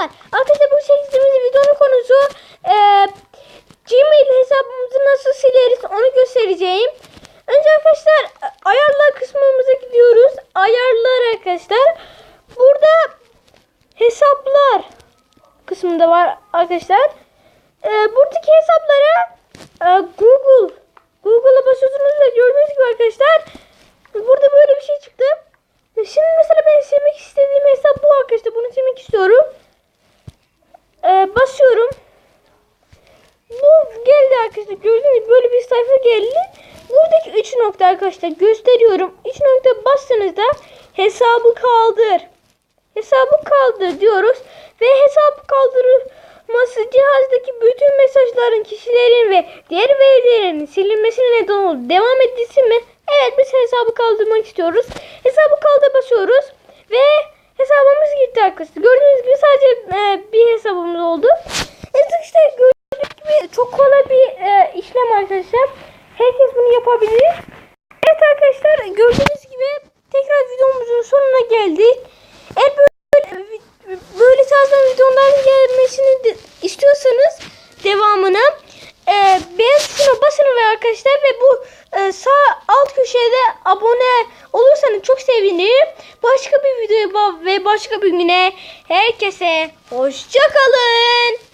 Merhabalar. Arkadaşlar bu çektiğimiz videonun konusu e, Gmail hesabımızı nasıl sileriz onu göstereceğim. Önce arkadaşlar ayarlar kısmımıza gidiyoruz. Ayarlar arkadaşlar. Burada hesaplar kısmında var arkadaşlar. E, buradaki hesaplara e, Google Google'a basıyorsunuz ve gördüğünüz gibi arkadaşlar burada böyle bir şey çıktı. Şimdi mesela ben silmek istediğim hesap bu arkadaşlar. Bunu silmek istiyorum. Ee, basıyorum. Bu geldi arkadaşlar. Gördüğünüz böyle bir sayfa geldi. Buradaki 3 nokta arkadaşlar gösteriyorum. 3 nokta bastığınızda hesabı kaldır. Hesabı kaldır diyoruz. Ve hesabı kaldırılması cihazdaki bütün mesajların, kişilerin ve diğer verilerin silinmesine neden olur. Devam edilsin mi? Evet biz hesabı kaldırmak istiyoruz. Hesabı kaldır basıyoruz. Ve hesabımız gitti arkadaşlar. Gördüğünüz gibi sadece e, bir hesabımız oldu. Evet işte gördüğünüz gibi çok kolay bir e, işlem arkadaşlar. Herkes bunu yapabilir. Evet arkadaşlar gördüğünüz gibi tekrar videomuzun sonuna geldik. Eğer böyle, böyle tarzdan videoların gelmesini istiyorsanız devamını e, beğen tuşuna basın ve arkadaşlar ve bu e, sağ alt köşede abone olursanız çok sevinirim. Başka bir videoya ve başka bir güne herkese hoşçakalın.